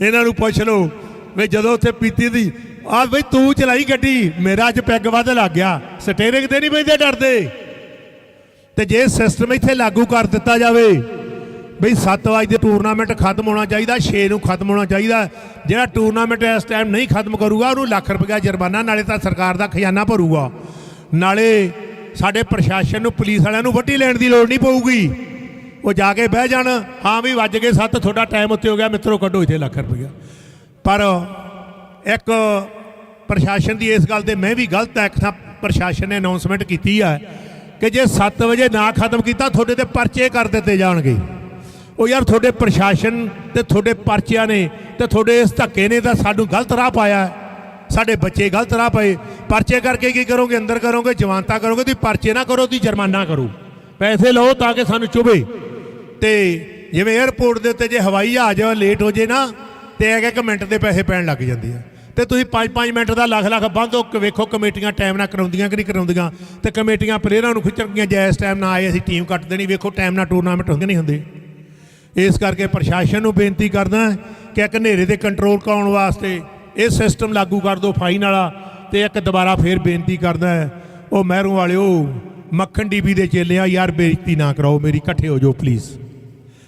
ਇਹਨਾਂ ਨੂੰ ਪੁੱਛ ਲਓ ਵੀ ਜਦੋਂ ਉੱਥੇ ਪੀਤੀ ਦੀ, ਆ ਬਈ ਤੂੰ ਚਲਾਈ ਗੱਡੀ, ਮੇਰਾ ਅੱਜ ਪੈਗ ਵੱਧ ਲੱਗ ਗਿਆ, ਸਟੀਅਰਿੰਗ ਤੇ ਨਹੀਂ ਬੈਠੇ ਡਰਦੇ। ਤੇ ਜੇ ਸਿਸਟਮ ਇੱਥੇ ਲਾਗੂ ਕਰ ਦਿੱਤਾ ਜਾਵੇ ਬਈ 7 ਵਜੇ ਦੇ ਟੂਰਨਾਮੈਂਟ ਖਤਮ ਹੋਣਾ ਚਾਹੀਦਾ 6 ਨੂੰ ਖਤਮ ਹੋਣਾ ਚਾਹੀਦਾ, ਜਿਹੜਾ ਟੂਰਨਾਮੈਂਟ ਇਸ ਟਾਈਮ ਨਹੀਂ ਖਤਮ ਕਰੂਗਾ, ਉਹਨੂੰ ਲੱਖ ਰੁਪਇਆ ਜੁਰਮਾਨਾ, ਨਾਲੇ ਤਾਂ ਸਰਕਾਰ ਦਾ ਖਜ਼ਾਨਾ ਭਰੂਗਾ। ਨਾਲੇ ਸਾਡੇ ਪ੍ਰਸ਼ਾਸਨ ਨੂੰ, ਪੁਲਿਸ ਵਾਲਿਆਂ ਨੂੰ ਵੱਡੀ ਲੈਣ ਦੀ ਲੋੜ ਨਹੀਂ ਪਊਗੀ। ਉਹ ਜਾ ਕੇ ਬਹਿ ਜਾਣ। ਹਾਂ ਵੀ ਵੱਜ ਗਏ ਸੱਤ, ਤੁਹਾਡਾ ਟਾਈਮ ਉੱਤੇ ਹੋ ਗਿਆ, ਮਿੱਤਰੋ ਕੱਢੋ ਇੱਥੇ ਲੱਖ ਰੁਪਇਆ ਪਰ ਇੱਕ ਪ੍ਰਸ਼ਾਸਨ ਦੀ ਇਸ ਗੱਲ ਤੇ ਮੈਂ ਵੀ ਗਲਤ ਹੈ, ਇੱਕ ਪ੍ਰਸ਼ਾਸਨ ਨੇ ਅਨਾਉਂਸਮੈਂਟ ਕੀਤੀ ਹੈ ਕਿ ਜੇ 7 ਵਜੇ ਨਾ ਖਤਮ ਕੀਤਾ, ਤੁਹਾਡੇ ਤੇ ਪਰਚੇ ਕਰ ਦਿੱਤੇ ਜਾਣਗੇ। ਉਹ ਯਾਰ ਤੁਹਾਡੇ ਪ੍ਰਸ਼ਾਸਨ ਤੇ ਤੁਹਾਡੇ ਪਰਚਿਆਂ ਨੇ ਤੇ ਤੁਹਾਡੇ ਇਸ ਧੱਕੇ ਨੇ ਤਾਂ ਸਾਨੂੰ ਗਲਤ ਰਾਹ ਪਾਇਆ। ਹੈ। ਸਾਡੇ ਬੱਚੇ ਗਲਤ ਰਾਹ ਪਏ। ਪਰਚੇ ਕਰਕੇ ਕੀ ਕਰੋਗੇ? ਅੰਦਰ ਕਰੋਗੇ, ਜਵਾਨਤਾ ਕਰੋਗੇ, ਤੁਸੀਂ ਪਰਚੇ ਨਾ ਕਰੋ, ਤੁਸੀਂ ਜੁਰਮਾਨਾ ਕਰੋ। ਪੈਸੇ ਲਓ ਤਾਂ ਕਿ ਸਾਨੂੰ ਚੁਭੇ ਤੇ ਜਿਵੇਂ 에ਅਰਪੋਰਟ ਦੇ ਉੱਤੇ ਜੇ ਹਵਾਈ ਜਹਾਜ਼ ਲੇਟ ਹੋ ਜੇ ਨਾ, ਤੇ ਇੱਕ ਇੱਕ ਮਿੰਟ ਦੇ ਪੈਸੇ ਪੈਣ ਲੱਗ ਜਾਂਦੇ ਆ। ਤੇ ਤੁਸੀਂ 5-5 ਮਿੰਟ ਦਾ ਲੱਖ ਲੱਖ ਬੰਦ ਹੋ ਵੇਖੋ, ਕਮੇਟੀਆਂ ਟਾਈਮ ਨਾਲ ਕਰਾਉਂਦੀਆਂ ਕਿ ਨਹੀਂ ਕਰਾਉਂਦੀਆਂ। ਤੇ ਕਮੇਟੀਆਂ ਪਲੇਅਰਾਂ ਨੂੰ ਖਿੱਚਣਗੀਆਂ ਜੇ ਇਸ ਟਾਈਮ ਨਾ ਆਏ, ਅਸੀਂ ਟੀਮ ਕੱਟ ਦੇਣੀ। ਵੇਖੋ ਟਾਈਮ ਨਾਲ ਟੂਰਨਾਮੈਂਟ ਹੁੰਦੇ ਨਹੀਂ ਹੁੰਦੇ। ਇਸ ਕਰਕੇ ਪ੍ਰਸ਼ਾਸਨ ਨੂੰ ਬੇਨਤੀ ਕਰਦਾ ਕਿ ਇੱਕ ਹਨੇਰੇ ਤੇ ਕੰਟਰੋਲ ਕਰਾਉਣ ਵਾਸਤੇ ਇਹ ਸਿਸਟਮ ਲਾਗੂ ਕਰ ਦਿਓ ਫਾਈਨ ਵਾਲਾ ਤੇ ਇੱਕ ਦੁਬਾਰਾ ਫੇਰ ਬੇਨਤੀ ਕਰਦਾ ਹੈ, ਉਹ ਮਹਿਰੋਂ ਵਾਲਿਓ ਮੱਖਣ ਡੀਬੀ ਦੇ ਚੇਲਿਆ ਯਾਰ ਬੇਇੱਜ਼ਤੀ ਨਾ ਕਰਾਓ ਮੇਰੀ ਇਕੱਠੇ ਹੋ ਜਾਓ ਪਲੀਜ਼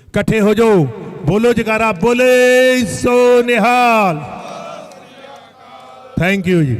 ਇਕੱਠੇ ਹੋ ਜਾਓ ਬੋਲੋ ਜਗਾਰਾ ਬੋਲੇ ਸੋ ਨਿਹਾਲ। ਥੈਂਕ ਯੂ ਜੀ।